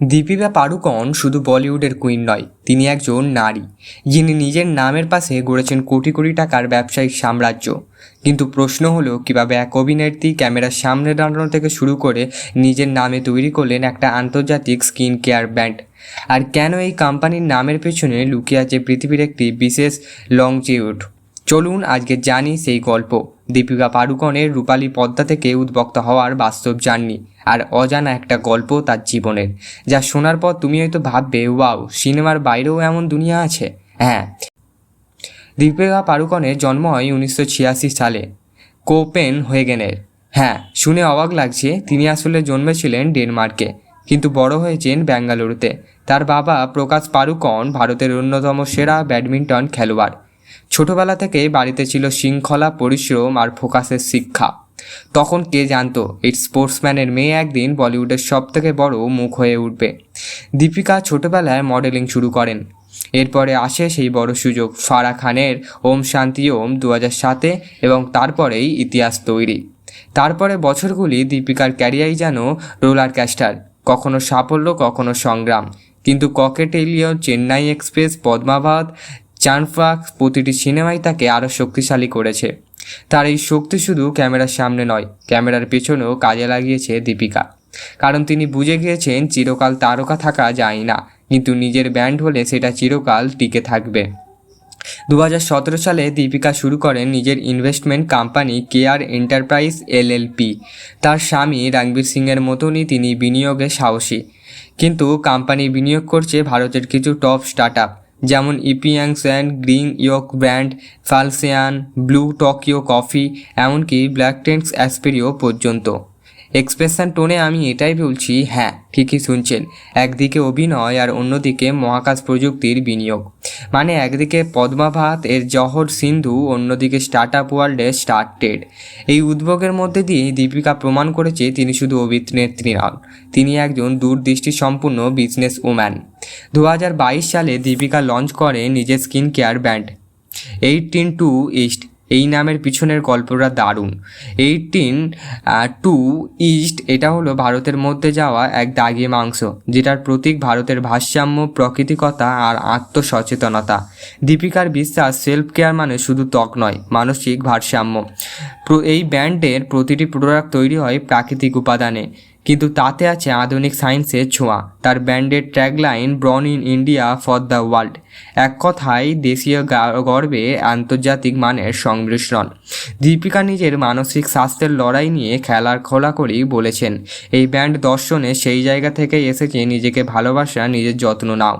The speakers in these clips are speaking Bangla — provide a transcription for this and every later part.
দীপিকা পাড়ুকোন শুধু বলিউডের কুইন নয়, তিনি একজন নারী। যিনি নিজের নামের পাশে গড়েছেন কোটি কোটি টাকার ব্যবসায়িক সাম্রাজ্য। কিন্তু প্রশ্ন হলো, কীভাবে এক অভিনেত্রী ক্যামেরার সামনে দাঁড়ানো থেকে শুরু করে নিজের নামে তৈরি করলেন একটা আন্তর্জাতিক স্কিন কেয়ার ব্র্যান্ড আর কেন এই কোম্পানির নামের পেছনে লুকিয়ে আছে পৃথিবীর একটি বিশেষ লংজিউড চলুন আজকে জানি সেই গল্প। দীপিকা পাড়ুকনের রূপালী পদ্মা থেকে উদ্বক্ত হওয়ার বাস্তব জার্নি আর অজানা একটা গল্প তার জীবনের, যা শোনার পর তুমি হয়তো ভাববে, ওয়াও, সিনেমার বাইরেও এমন দুনিয়া আছে? হ্যাঁ। দীপিকা পাড়ুকনের জন্ম হয় উনিশশো ছিয়াশি সালে কোপেন হেগেনের হ্যাঁ শুনে অবাক লাগছে, তিনি আসলে জন্মেছিলেন ডেনমার্কে, কিন্তু বড় হয়েছেন বেঙ্গালুরুতে তার বাবা প্রকাশ পাড়ুকন ভারতের অন্যতম সেরা ব্যাডমিন্টন খেলোয়াড়। ছোটবেলা থেকে বাড়িতে ছিল শৃঙ্খলা, পরিশ্রম আর ফোকাসের শিক্ষা। তখন কে জানতো, এই স্পোর্টসম্যানের মেয়ে একদিন বলিউডের সব থেকে বড় মুখ হয়ে উঠবে। দীপিকা ছোটবেলায় মডেলিং শুরু করেন। এরপরে আসে সেই বড় সুযোগ ফারা খানের ওম শান্তি ওম দু হাজার সাতে এবং তারপরেই ইতিহাস তৈরি। তারপরে বছরগুলি দীপিকার ক্যারিয়ারই যেন রোলার ক্যাস্টার, কখনো সাফল্য, কখনো সংগ্রাম। কিন্তু ককেটেলিও চেন্নাই এক্সপ্রেস পদ্মাবাদ চানফাক প্রতিটি সিনেমাই তাকে আরও শক্তিশালী করেছে। তার এই শক্তি শুধু ক্যামেরার সামনে নয়, ক্যামেরার পেছনেও কাজে লাগিয়েছে দীপিকা। কারণ তিনি বুঝে গিয়েছেন চিরকাল তারকা থাকা যায় না, কিন্তু নিজের ব্যান্ড হলে সেটা চিরকাল টিকে থাকবে। দু হাজার সতেরো সালে দীপিকা শুরু করেন নিজের investment company care enterprise LLP তার স্বামী রণবীর সিংয়ের মতনই তিনি বিনিয়োগে সাহসী। কিন্তু কোম্পানি বিনিয়োগ করছে ভারতের কিছু টপ স্টার্ট যেমন ইপিয়াংস্যান গ্রিন ইয়ক ব্র্যান্ড ফালসিয়ান ব্লু টোকিও কফি এমনকি ব্ল্যাক টেন্স অ্যাসপেরিও পর্যন্ত। এক্সপ্রেশন টোনে আমি এটাই বলছি হ্যাঁ ঠিকই শুনছেন। একদিকে অভিনয় আর অন্যদিকে মহাকাশ প্রযুক্তির বিনিয়োগ। মানে একদিকে পদ্মাভাত এর জহর সিন্ধু, অন্যদিকে স্টার্ট আপ ওয়ার্ল্ডে স্টার্টেড। এই উদ্যোগের মধ্যে দিয়ে দীপিকা প্রমাণ করেছে তিনি শুধু অভিনেত্রী নন, তিনি একজন দূরদৃষ্টি সম্পূর্ণ বিজনেস ওম্যান দু হাজার বাইশ সালে দীপিকা লঞ্চ করে নিজের skin care brand eighteen two east এই নামের পিছনের গল্পটা দারুণ। এইটিন টু ইস্ট, এটা হলো ভারতের মধ্যে যাওয়া এক দাগি মাংস, যেটার প্রতীক ভারতের ভারসাম্য, প্রকৃতিকতা আর আত্মসচেতনতা। দীপিকার বিশ্বাস সেলফ কেয়ার মানে শুধু ত্বক নয়, মানসিক ভারসাম্য। এই ব্যান্ডের প্রতিটি প্রোডাক্ট তৈরি হয় প্রাকৃতিক উপাদানে। কিন্তু তাতে আছে আধুনিক সায়েন্সের ছোঁয়া। তার ব্যান্ডের tagline born in India, for the world. এক কথায়, দেশীয় গর্বে আন্তর্জাতিক মানের সংমিশ্রণ। দীপিকা নিজের মানসিক স্বাস্থ্যের লড়াই নিয়ে খেলার খোলাখড়ি বলেছেন। এই ব্যান্ড দর্শনে সেই জায়গা থেকে এসেছে নিজেকে ভালোবাসা, নিজের যত্ন নাও।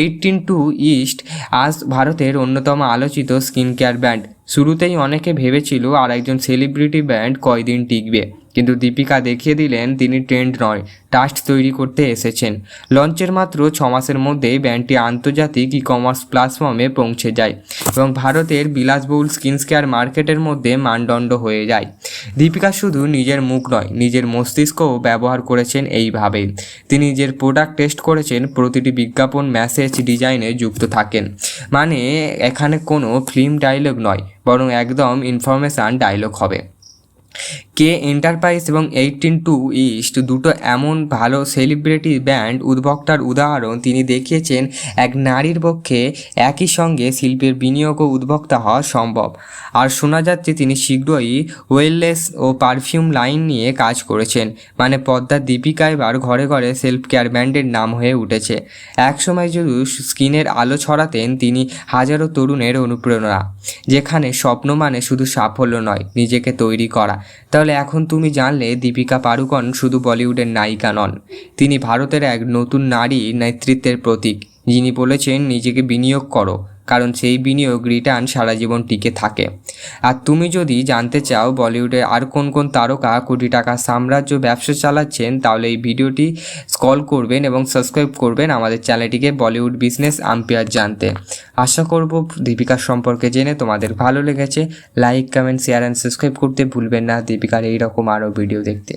এইটিন টু ইস্ট আজ ভারতের অন্যতম আলোচিত স্কিন কেয়ার ব্যান্ড। শুরুতেই অনেকে ভেবেছিল আর একজন সেলিব্রিটি ব্যান্ড কয়দিন টিকবে। কিন্তু দীপিকা দেখিয়ে দিলেন তিনি ট্রেন্ড নয়, টাস্ট তৈরি করতে এসেছেন। লঞ্চের মাত্র ছ মাসের মধ্যেই ব্যান্ডটি আন্তর্জাতিক ই কমার্স প্ল্যাটফর্মে পৌঁছে যায় এবং ভারতের বিলাসবহুল স্কিন কেয়ার মার্কেটের মধ্যে মানদণ্ড হয়ে যায়। দীপিকা শুধু নিজের মুখ নয়, নিজের মস্তিষ্কও ব্যবহার করেছেন এইভাবে। তিনি নিজের প্রোডাক্ট টেস্ট করেছেন, প্রতিটি বিজ্ঞাপন মেসেজ ডিজাইনে যুক্ত থাকেন। মানে এখানে কোনো ফিল্ম ডায়লগ নয়, বরং একদম ইনফরমেশান ডায়লগ হবে। কে এন্টারপ্রাইজ এবং এইটিন টু ইস্ট দুটো এমন ভালো সেলিব্রিটি ব্যান্ড উদ্ভক্তার উদাহরণ তিনি দেখিয়েছেন, এক নারীর পক্ষে একই সঙ্গে শিল্পের বিনিয়োগ ও উদ্ভক্তা হওয়া সম্ভব। আর শোনা যাচ্ছে তিনি শীঘ্রই ওয়েলনেস ও পারফিউম লাইন নিয়ে কাজ করেছেন মানে পদ্মার দীপিকা এবার ঘরে ঘরে সেলফ কেয়ার ব্র্যান্ডের নাম হয়ে উঠেছে। একসময় যদি স্কিনের আলো ছড়াতেন তিনি হাজারো তরুণের অনুপ্রেরণা, যেখানে স্বপ্ন মানে শুধু সাফল্য নয়, নিজেকে তৈরি করা। তাহলে এখন তুমি জানলে দীপিকা পাড়ুকন শুধু বলিউডের নায়িকা নন, তিনি ভারতের এক নতুন নারী নেতৃত্বের প্রতীক। যিনি বলেছেন, নিজেকে বিনিয়োগ করো। কারণ সেই বিনিয়োগ রিটার্ন সারা জীবন টিকে থাকে। আর তুমি যদি জানতে চাও বলিউডে আর কোন কোন তারকা কোটি টাকা সাম্রাজ্য ব্যবসা চালাচ্ছেন, তাহলে এই ভিডিওটি স্কল করবেন এবং সাবস্ক্রাইব করবেন আমাদের চ্যানেলটিকে বলিউড বিজনেস আম্পায়ার জানতে। আশা করব দীপিকার সম্পর্কে জেনে তোমাদের ভালো লেগেছে। Like, comment, share and subscribe করতে ভুলবেন না। দীপিকার এইরকম আরও ভিডিও দেখতে।